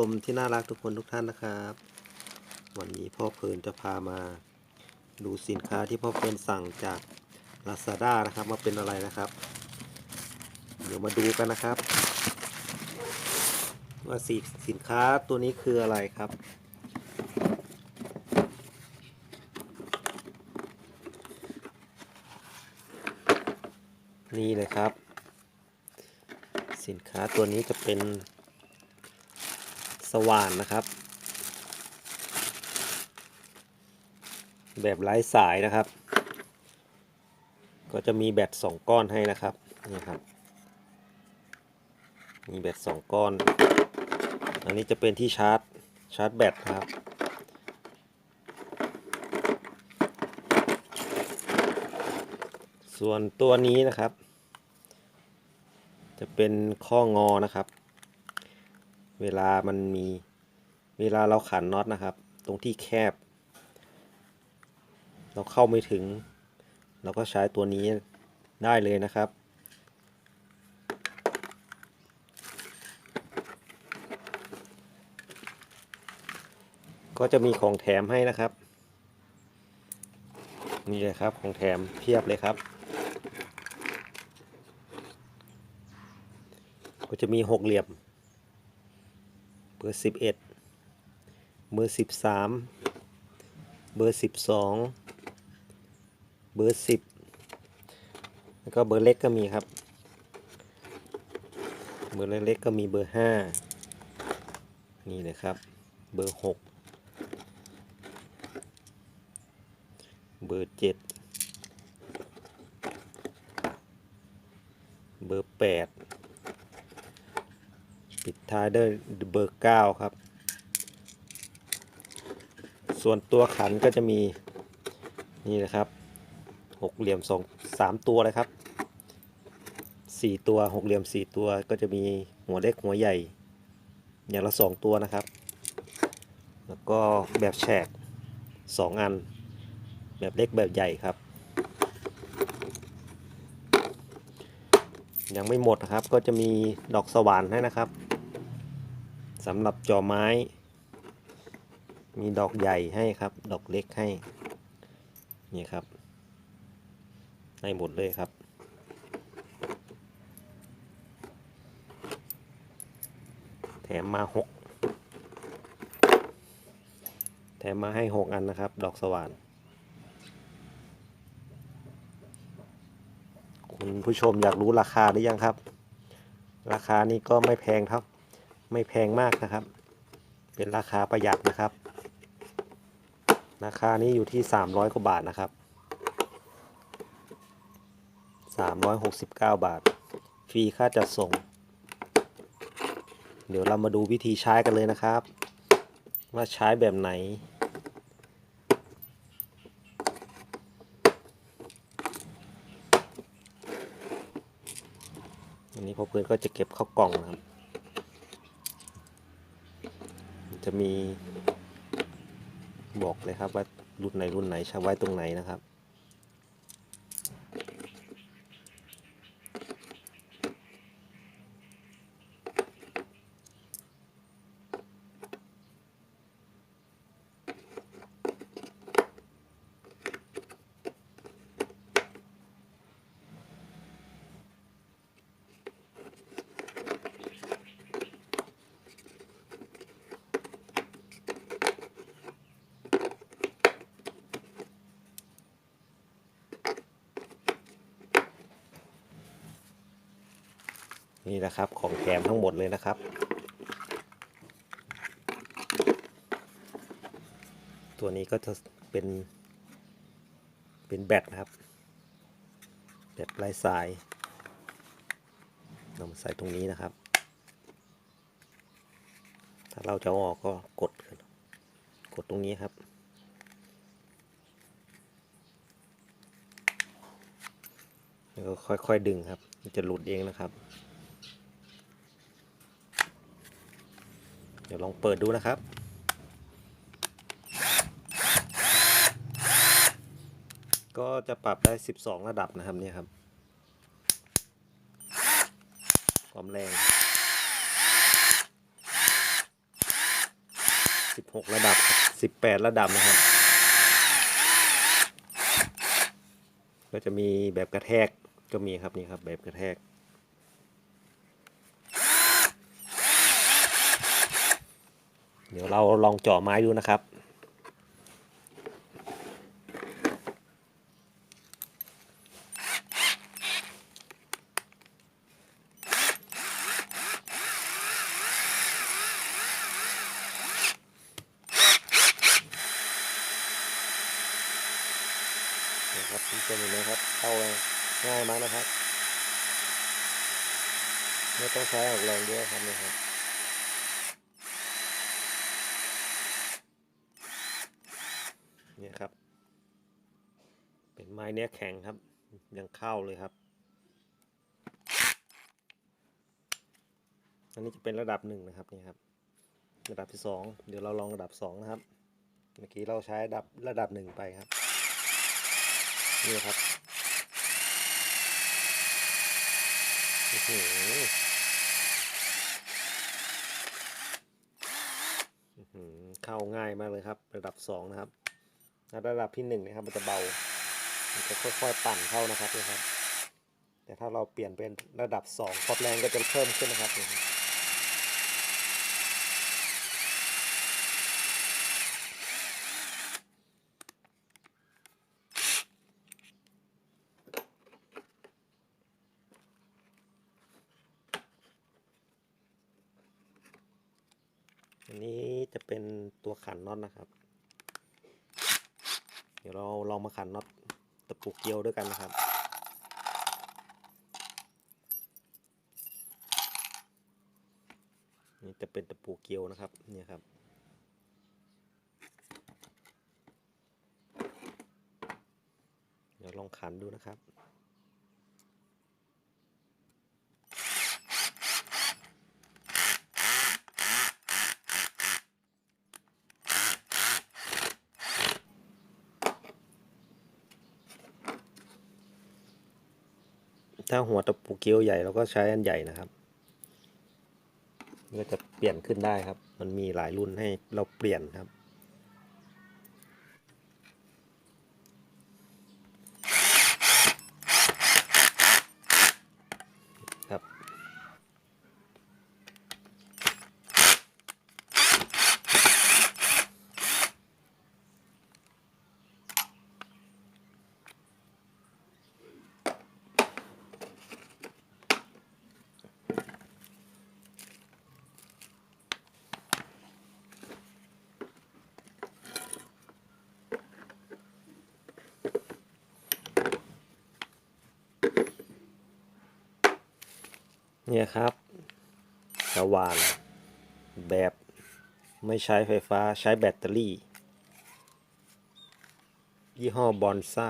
ชมที่น่ารักทุกคนทุกท่านนะครับ วันนี้พ่อเพลินจะพามาดูสินค้าที่พ่อเพลินสั่งจาก Lazada นะครับมาเป็นอะไรนะครับ เดี๋ยวมาดูกันนะครับ ว่าสิสินค้าตัวนี้คืออะไรครับ นี่เลยครับ สินค้าตัวนี้จะเป็น สว่านนะครับ แบบไร้สายนะครับ ก็จะมีแบตสองก้อนให้นะครับนี่ครับ มีแบตสองก้อน อันนี้จะเป็นที่ชาร์จชาร์จแบตครับส่วนตัวนี้นะครับ จะเป็นข้องอนะครับ เวลามันมีเวลาเราขันน็อตนะครับ ตรงที่แคบ เราเข้าไม่ถึง เราก็ใช้ตัวนี้ได้เลยนะครับก็จะมีของแถมให้นะครับ นี่เลยครับของแถมเพียบเลยครับ ก็จะมีหกเหลี่ยม เบอร์สิบเอ็ดเบอร์สิบสามเบอร์สิบสองเบอร์สิบแล้วก็เบอร์เล็กก็มีครับ เบอร์เล็กๆก็มีเบอร์ห้านี่นะครับ เบอร์หกเบอร์เจ็ดเบอร์แปด ปิดท้ายด้วยเบอร์9ครับ ส่วนตัวขันก็จะมีนี่นะครับหกเหลี่ยมสองสามตัวเลยครับสี่ตัวหกเหลี่ยมสี่ตัวก็จะมีหัวเล็กหัวใหญ่ อย่างละสองตัวนะครับ แล้วก็แบบแฉกสองอัน แบบเล็กแบบใหญ่ครับ ยังไม่หมดนะครับก็จะมีดอกสว่านให้นะครับ สำหรับจอไม้ มีดอกใหญ่ให้ครับ ดอกเล็กให้ นี่ครับให้หมดเลยครับ แถมมาหกแถมมาให้หกอันนะครับ ดอกสว่าน คุณผู้ชมอยากรู้ราคาหรือยังครับราคานี้ก็ไม่แพงครับ ไม่แพงมากนะครับ เป็นราคาประหยัดนะครับ ราคานี้อยู่ที่ 300 กว่าบาทนะครับ 369 บาท ฟรีค่าจัดส่ง เดี๋ยวเรามาดูวิธีใช้กันเลยนะครับ ว่าใช้แบบไหนอันนี้พอเพื่อนก็จะเก็บเข้ากล่องนะครับ จะมีบอกเลยครับว่ารุ่นไหนรุ่นไหนใช้ไว้ตรงไหนนะครับ นี่นะครับ ของแถมทั้งหมดเลยนะครับ ตัวนี้ก็จะเป็น เป็นแบตนะครับ แบตไร้สายเรามาใส่ตรงนี้นะครับ ถ้าเราจะออกก็กด กดตรงนี้ครับ แล้วก็ค่อยๆดึงครับมันจะหลุดเองนะครับ ดี๋ยวลองเปิดดูนะครับ ก็จะปรับได้ 12 ระดับนะครับเนี่ยครับ ความแรงหกระดับสิบแปดระดับนะครับ ก็จะมีแบบกระแทกก็มีครับนี่ครับแบบกระแทก ดี๋ยวเราลองเจาะไม้ดูนะครับ นะครับคุณผู้ชมเห็นไหมครับ เข้าง่ายมากนะครับ ไม่ต้องใช้ออกแรงเยอะครับนี่ยครับ เนี่ยครับ เป็นไม้เนื้อแข็งครับ ยังเข้าเลยครับ อันนี้จะเป็นระดับหนึ่งนะครับนี่ครับ ระดับที่สองเดี๋ยวเราลองระดับสองนะครับ เมื่อกี้เราใช้ระดับระดับหนึ่งไปครับ นี่ครับโอ้โหเข้าง่ายมากเลยครับ ระดับสองนะครับ ระดับที่หนึ่งนะครับ มันจะเบา มันจะค่อยๆปั่นเข้านะครับนี่ครับ แต่ถ้าเราเปลี่ยนเป็นระดับสองความแรงก็จะเพิ่มขึ้นนะครับนี่ครับอันนี้จะเป็นตัวขันน็อตนะครับ ดี๋ยวเราลองมาขันน็อตตะปูเกียวด้วยกันนะครับนี่จะเป็นตะปูเกียวนะครับเนี่ยครับเดี๋ยวลองขันดูนะครับ ถ้าหัวตะปูเกียวใหญ่เราก็ใช้อันใหญ่นะครับก็จะเปลี่ยนขึ้นได้ครับ มันมีหลายรุ่นให้เราเปลี่ยนครับครับ เนี่ยครับสว่าน แบบไม่ใช้ไฟฟ้าใช้แบตเตอรี่ ยี่ห้อบอนซ่า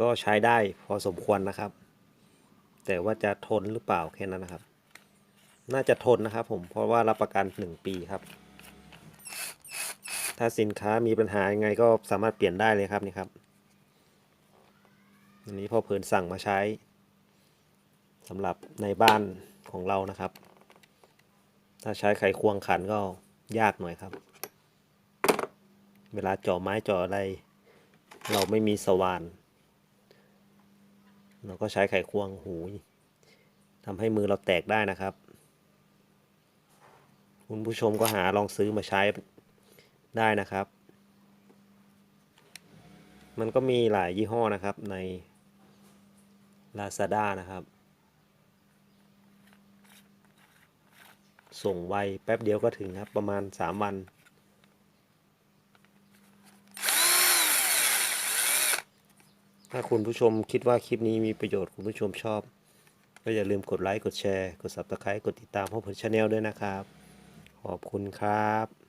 ก็ใช้ได้พอสมควรนะครับ แต่ว่าจะทนหรือเปล่าแค่นั้นนะครับ น่าจะทนนะครับผมเพราะว่ารับประกัน 1 ปีครับ ถ้าสินค้ามีปัญหายังไงก็สามารถเปลี่ยนได้เลยครับนี่ครับอันนี้พอเพลินสั่งมาใช้ สำหรับในบ้านของเรานะครับ ถ้าใช้ไขควงขันก็ยากหน่อยครับ เวลาเจาะไม้เจาะอะไร เราไม่มีสว่าน เราก็ใช้ไขควงหูทำให้มือเราแตกได้นะครับ คุณผู้ชมก็หาลองซื้อมาใช้ได้นะครับ มันก็มีหลายยี่ห้อนะครับใน Lazada นะครับ ส่งไวแป๊บเดียวก็ถึงครับ ประมาณ 3 วันถ้าคุณผู้ชมคิดว่าคลิปนี้มีประโยชน์คุณผู้ชมชอบ ก็อย่าลืมกดไลค์ กดแชร์ กด Subscribe กดติดตามพ่อผลชาแนลด้วยนะครับ ขอบคุณครับ